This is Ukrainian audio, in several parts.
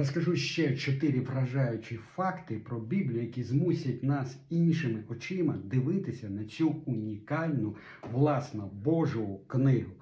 Розкажу ще чотири вражаючі факти про Біблію, які змусять нас іншими очима дивитися на цю унікальну, власну Божу книгу.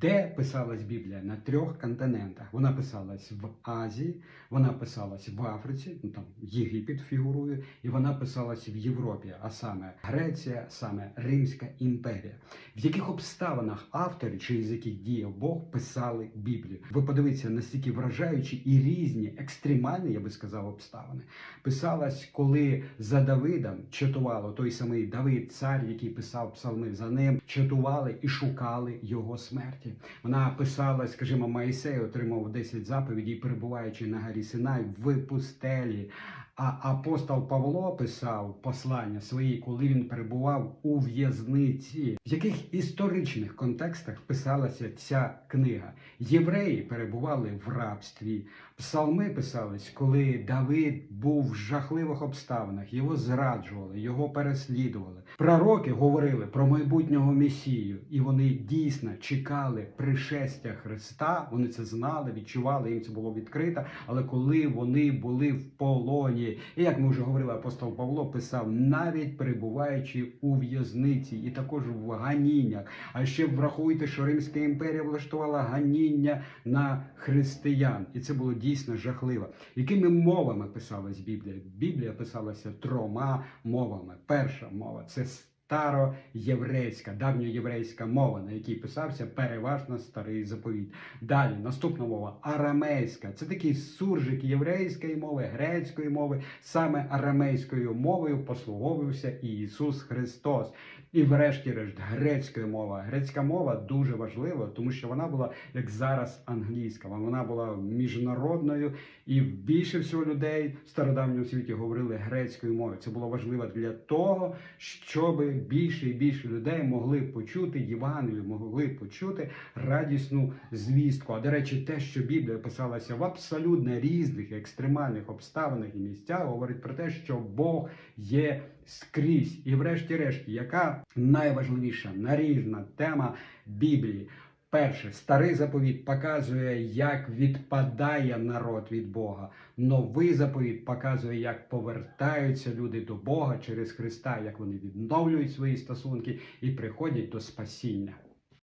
Де писалась Біблія? На трьох континентах. Вона писалась в Азії, вона писалась в Африці, ну там Єгипет фігурує, і вона писалась в Європі, а саме Греція, саме Римська імперія. В яких обставинах автори, через яких діяв Бог, писали Біблію? Ви подивіться, настільки вражаючі і різні, екстремальні, я би сказав, обставини. Писалась, коли за Давидом чатувало той самий Давид, цар, який писав псалми за ним, чатували і шукали його смерті. Вона писала, скажімо, Моїсей отримав 10 заповідей, перебуваючи на горі Синай в пустелі. А апостол Павло писав послання свої, коли він перебував у в'язниці. В яких історичних контекстах писалася ця книга? Євреї перебували в рабстві. Псалми писались, коли Давид був в жахливих обставинах, його зраджували, його переслідували. Пророки говорили про майбутнього Месію, і вони дійсно чекали пришестя Христа. Вони це знали, відчували, їм це було відкрито. Але коли вони були в полоні, і як ми вже говорили, апостол Павло писав, навіть перебуваючи у в'язниці, і також в ганіннях. А ще врахуйте, що Римська імперія влаштувала ганіння на християн, і це було дійсно жахливо. Якими мовами писалась Біблія? Біблія писалася трьома мовами. Перша мова це староєврейська, давньоєврейська мова, на якій писався переважно старий заповіт. Далі наступна мова арамейська. Це такий суржик єврейської мови, грецької мови. Саме арамейською мовою послуговувався Ісус Христос. І, врешті-решт, грецькою мова. Грецька мова дуже важлива, тому що вона була як зараз англійська. Вона була міжнародною, і більше всього людей в стародавньому світі говорили грецькою мовою. Це було важливо для того, щоб більше і більше людей могли почути Євангелію, могли почути радісну звістку. А до речі, те, що Біблія писалася в абсолютно різних екстремальних обставинах і місцях, говорить про те, що Бог є скрізь. І, врешті-решт, яка найважливіша наріжна тема Біблії. Перше, старий заповіт показує, як відпадає народ від Бога. Новий заповіт показує, як повертаються люди до Бога через Христа, як вони відновлюють свої стосунки і приходять до спасіння.